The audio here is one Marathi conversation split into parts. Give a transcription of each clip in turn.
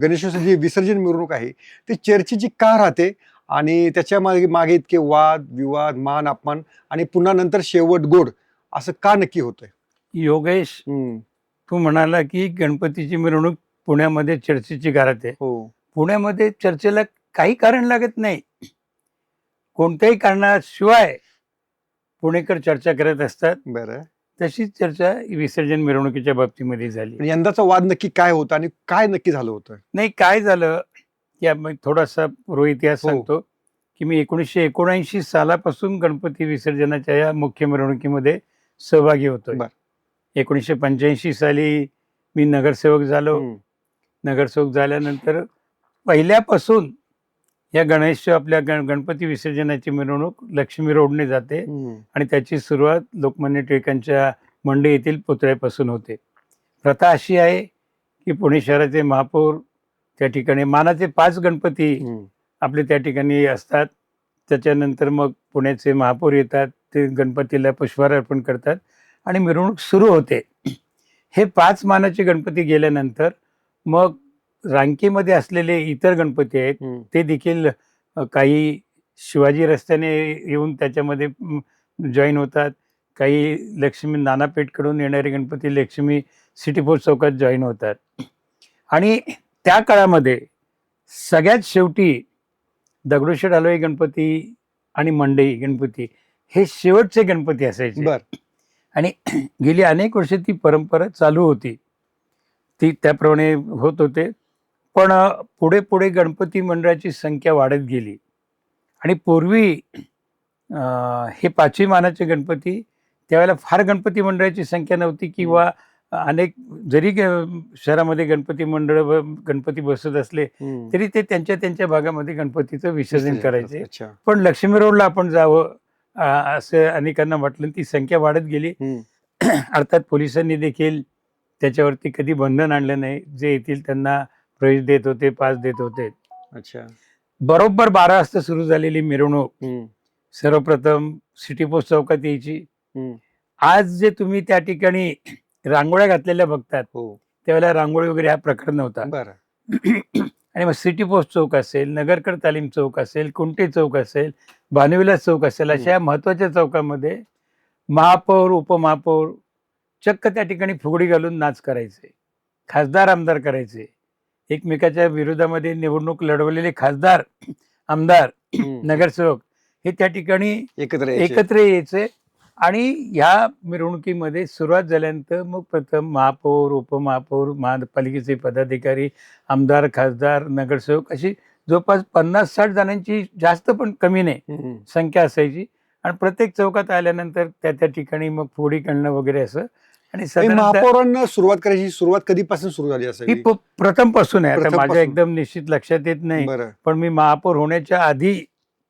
गणेशोत्सव जी विसर्जन मिरवणूक आहे. ती चर्चेची का राहते? आणि त्याच्यामागे मागे इतके वाद विवाद मान अपमान आणि पुन्हा नंतर शेवट गोड असं का नक्की होतंय? योगेश तू म्हणाला की गणपतीची मिरवणूक पुण्यामध्ये चर्चेची घरात आहे हो. पुण्यामध्ये चर्चेला काही कारण लागत नाही. कोणत्याही कारणाशिवाय पुणेकर चर्चा करत असतात. बरं. तशीच चर्चा विसर्जन मिरवणुकीच्या बाबतीमध्ये झाली. आणि यंदाचा वाद नक्की काय होता आणि काय नक्की झालं होतं? नाही काय झालं? की आम्ही थोडासा पूर्व इतिहास हो. सांगतो की मी एकोणीसशे एकोणऐंशी सालापासून गणपती विसर्जनाच्या या मुख्य मिरवणुकीमध्ये सहभागी बर. एकोणीसशे पंच्याऐंशी साली मी नगरसेवक झालो. नगरसेवक झाल्यानंतर पहिल्यापासून या गणेश आपल्या गण गणपती विसर्जनाची मिरवणूक लक्ष्मी रोडने जाते आणि त्याची सुरुवात लोकमान्य टिळकांच्या मंडई येथील पुतळ्यापासून होते. प्रथा अशी आहे की पुणे शहराचे महापौर त्या ठिकाणी मानाचे पाच गणपती आपले त्या ठिकाणी असतात. त्याच्यानंतर मग पुण्याचे महापौर येतात ते गणपतीला पुष्पहार अर्पण करतात आणि मिरवणूक सुरू होते. हे पाच मानाचे गणपती गेल्यानंतर मग रांकेमध्ये असलेले इतर गणपती आहेत ते देखील काही शिवाजी रस्त्याने येऊन त्याच्यामध्ये जॉईन होतात. काही लक्ष्मी नानापेठकडून येणारे गणपती लक्ष्मी सिटी पोस्ट चौकात जॉईन होतात. आणि त्या काळामध्ये सगळ्यात शेवटी दगडूशेठ हलवाई गणपती आणि मंडई गणपती हे शेवटचे गणपती असायचे. बर. आणि गेली अनेक वर्षे ती परंपरा चालू होती. ती त्याप्रमाणे होत होते. पण पुढे पुढे गणपती मंडळाची संख्या वाढत गेली. आणि पूर्वी हे पाचवी मानाचे गणपती त्यावेळेला फार गणपती मंडळाची संख्या नव्हती किंवा अनेक जरी शहरामध्ये गणपती मंडळ गणपती बसत असले. तरी ते त्यांच्या त्यांच्या भागामध्ये गणपतीचं विसर्जन करायचे. पण लक्ष्मी रोडला आपण जावं असं अनेकांना वाटलं ती संख्या वाढत गेली. अर्थात पोलिसांनी देखील त्याच्यावरती कधी बंधन आणलं नाही. जे येतील त्यांना प्रवेश देत होते पास देत होते. अच्छा. बरोबर बारा वाजता सुरू झालेली मिरवणूक. सर्वप्रथम सिटी पोस्ट चौकात यायची. आज जे तुम्ही त्या ठिकाणी रांगोळ्या घातलेल्या बघतात हो. त्यावेळेला रांगोळी वगैरे हा प्रकार नव्हता. बरं. आणि मग सिटी पोस्ट चौक असेल नगरकर तालीम चौक असेल कुंटे चौक असेल भानुविलास चौक असेल अशा महत्त्वाच्या चौकामध्ये महापौर उपमहापौर चक्क त्या ठिकाणी फुगडी घालून नाच करायचे. खासदार आमदार करायचे. एकमेकाच्या विरोधामध्ये निवडणूक लढवलेले खासदार आमदार नगरसेवक हे त्या ठिकाणी एकत्र. एकत्र यायचे. आणि ह्या मिरवणुकीमध्ये सुरुवात झाल्यानंतर मग प्रथम महापौर उपमहापौर महापालिकेचे पदाधिकारी आमदार खासदार नगरसेवक अशी जवळपास पन्नास साठ जणांची जास्त पण कमी नाही संख्या असायची. आणि प्रत्येक चौकात आल्यानंतर त्या त्या ठिकाणी मग फुगडी काढणं वगैरे असं आणि हे साधारणतः महापौरांना सुरुवात करायची सुरुवात कधीपासून सुरू झाली ही? असावी प- प्रथमपासून आहे. आता प्रथमपासून. माझ्या एकदम निश्चित लक्षात येत नाही बरं. पण मी महापौर होण्याच्या आधी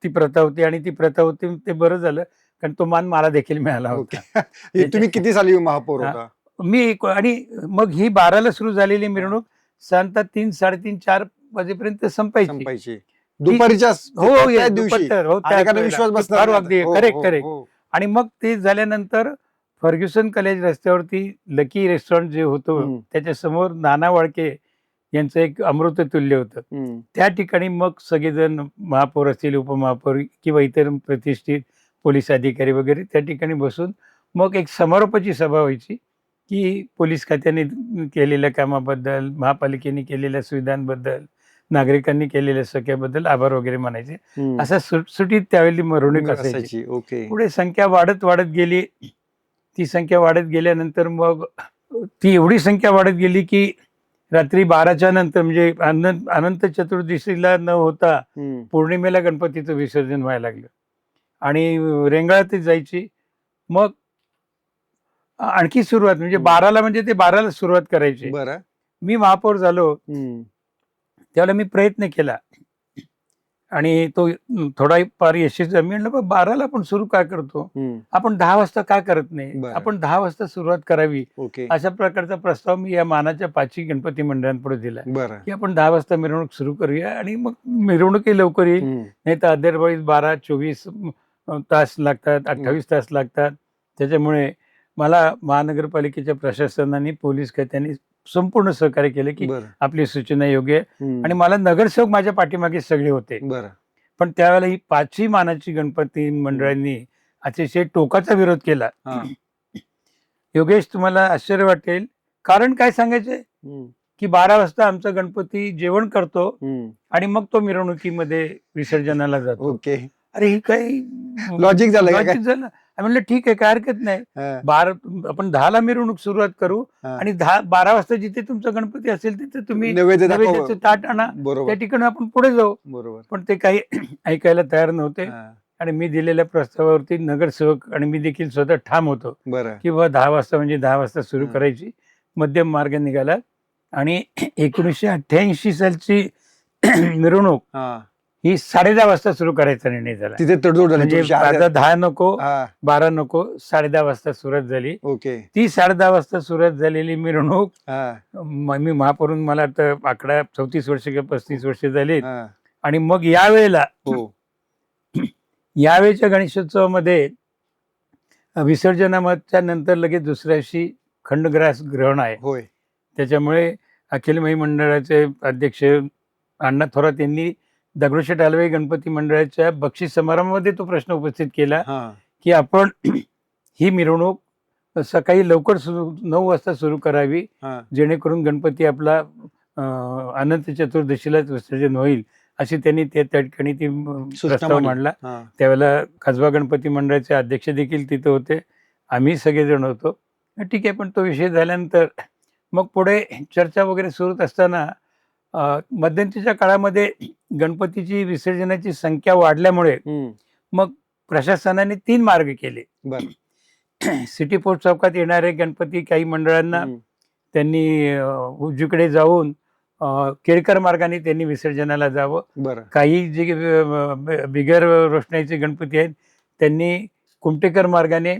ती प्रथा होती आणि ती प्रथा होती ते बरं झालं कारण तो मान मला देखील मिळाला ओके. होता हे तुम्ही किती साली महापौर हा. होता? मी एक- आणि मग ही बाराला सुरू झालेली मिरवणूक साधारणतः तीन साडेतीन चार वाजेपर्यंत संपायची. संपायची. दुपारीच्या हो त्याच या दिवशी. हो, अनेकांना वेळेला. विश्वास बसणार अगदी. हो, करेक्ट हो, करेक्ट हो. आणि मग ते झाल्यानंतर फर्ग्युसन कॉलेज रस्त्यावरती लकी रेस्टॉरंट जे होतं हम्म, त्याच्यासमोर नाना वाळके यांचं एक अमृततुल्य होतं. हम्म, त्या ठिकाणी मग सगळेजण महापौर असतील उपमहापौर किंवा इतर प्रतिष्ठित पोलीस अधिकारी वगैरे त्या ठिकाणी बसून मग एक समारोपाची सभा व्हायची की पोलीस खात्याने केलेल्या कामाबद्दल महापालिकेने केलेल्या सुविधांबद्दल नागरिकांनी केलेल्या सख्याबद्दल आभार वगैरे म्हणायचे. असा सुटसुटीत त्यावेळी मिरवणूक असायची. पुढे संख्या वाढत वाढत गेली. ती संख्या वाढत गेल्यानंतर मग ती एवढी संख्या वाढत गेली की रात्री बाराच्या नंतर म्हणजे अनंत अनंत चतुर्दशीला न होता पौर्णिमेला गणपतीचं विसर्जन व्हायला लागलं. आणि रेंगाळातच जायची. मग आणखी सुरुवात म्हणजे. बाराला म्हणजे ते बाराला सुरुवात करायची. मी महापौर झालो. त्यावेळेला मी प्रयत्न केला. आणि तो थोडा फार यशस्वी मी म्हणलं "बा, बाराला आपण सुरू का करतो? आपण दहा वाजता का करत नाही. आपण दहा वाजता सुरुवात करावी. अशा प्रकारचा प्रस्ताव मी या मानाच्या पाचही गणपती मंडळांपुढे दिला की आपण दहा वाजता मिरवणूक सुरू करूया आणि मग मिरवणुकी लवकर येईल. नाही तर अदरवाईज बारा चोवीस तास लागतात अठ्ठावीस तास लागतात. त्याच्यामुळे मला महानगरपालिकेच्या प्रशासनाने पोलीस खात्याने संपूर्ण सहकार्य केलं की बरं. आपली सूचना योग्य आहे. आणि मला नगरसेवक माझ्या पाठीमागे सगळे होते. बरं. पण त्यावेळेला ही पाचही मानाची गणपती मंडळांनी अतिशय टोकाचा विरोध केला. हा. योगेश तुम्हाला आश्चर्य वाटेल. कारण काय सांगायचंय हम्म. की बारा वाजता आमचा गणपती जेवण करतो हम्म. आणि मग तो मिरवणुकीमध्ये विसर्जनाला जातो. ओके. अरे हे काही लॉजिक झालं का? काय लॉजिक झालं. म्हणलं ठीक आहे काय हरकत नाही. बारा आपण दहाला मिरवणूक सुरुवात करू. आणि दहा बारा वाजता जिथे तुमचा गणपती असेल तिथे तुम्ही. नैवेद्याचं ताट आणा. त्या ठिकाणी आपण पुढे जाऊ. बरोबर. पण ते काही ऐकायला तयार नव्हते. आणि मी दिलेल्या प्रस्तावावरती नगरसेवक आणि मी देखील स्वतः ठाम होतो. बरं. की बाबा दहा वाजता म्हणजे दहा वाजता सुरू. करायची. मध्यम मार्ग निघाला. आणि एकोणीसशे अठ्ठ्याऐंशी सालची मिरवणूक हा साडे दहा वाजता सुरू करायचा निर्णय झाला. तिथे तडजोड झाली म्हणजे तुमची आता दहा नको हा. बारा नको साडे दहा वाजता सुरुवात झाली. ओके. ती साडे दहा वाजता सुरुवात झालेली मिरवणूक हा. म- मी महापौरून मला आता आकडा चौतीस वर्ष किंवा पस्तीस वर्ष झाली हा. आणि मग यावेळेला हो. यावेळेच्या गणेशोत्सवामध्ये विसर्जनाच्या नंतर लगेच दुसऱ्या दिवशी खंडग्रास ग्रहण आहे. होय. त्याच्यामुळे अखिल मंडळाचे अध्यक्ष अण्णा थोरात यांनी दगडूशेठ हलवाई गणपती मंडळाच्या बक्षीस समारंभामध्ये तो प्रश्न उपस्थित केला की आपण ही मिरवणूक सकाळी लवकर सुरू नऊ वाजता सुरू करावी जेणेकरून गणपती आपला अनंत चतुर्दशीलाच विसर्जन होईल अशी त्यांनी त्या त्या ठिकाणी ती प्रस्ताव मांडली. त्यावेळेला खासबा गणपती मंडळाचे अध्यक्ष देखील तिथे होते. आम्ही सगळेजण होतो. ठीक आहे पण तो विषय झाल्यानंतर मग पुढे चर्चा वगैरे सुरू होत असताना मध्यंतरीच्या काळामध्ये गणपतीची विसर्जनाची संख्या वाढल्यामुळे हम्म. प्रशासनाने तीन मार्ग केले. सिटी पोस्ट चौकात येणारे गणपती काही मंडळांना. त्यांनी उजवीकडे जाऊन केळकर मार्गाने त्यांनी विसर्जनाला जावं. काही जे बिगर रोषणाईचे गणपती आहेत त्यांनी कुमटेकर मार्गाने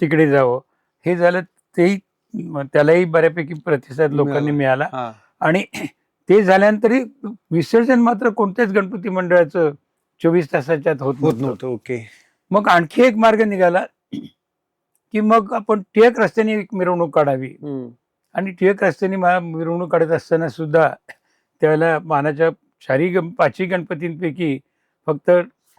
तिकडे जावं. हे झालं तेही त्यालाही बऱ्यापैकी प्रतिसाद लोकांनी मिळाला. आणि ते झाल्यानंतरही विसर्जन मात्र कोणत्याच गणपती मंडळाचं चोवीस तासाच्यात होत होत नव्हतं. ओके. मग आणखी एक मार्ग निघाला की मग आपण टिळक रस्त्याने एक मिरवणूक काढावी. आणि टिळक रस्त्याने मिरवणूक काढत असताना सुद्धा त्यावेळेला मानाच्या चारी गण पाचही गणपतींपैकी फक्त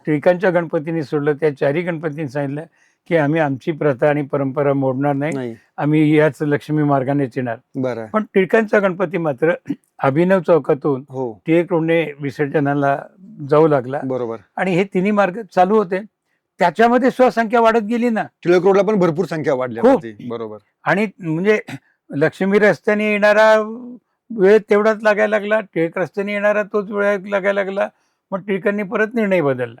टिळकांच्या गणपतीने सोडलं त्या चारही गणपतींनी सांगितलं की आम्ही आमची प्रथा आणि परंपरा मोडणार नाही. आम्ही याच लक्ष्मी मार्गानेच येणार. पण टिळकांचा गणपती मात्र अभिनव चौकातून हो. टिळक रोडने विसर्जनाला जाऊ लागला. बरोबर. आणि हे तिन्ही मार्ग चालू होते. त्याच्यामध्ये स्वसंख्या वाढत गेली ना. टिळक रोडला पण भरपूर संख्या वाढली. होती बरोबर. आणि म्हणजे लक्ष्मी रस्त्याने येणारा वेळ तेवढाच लागायला लागला. टिळक रस्त्याने येणारा तोच वेळ लागायला लागला. मग टिळकांनी परत निर्णय बदलला.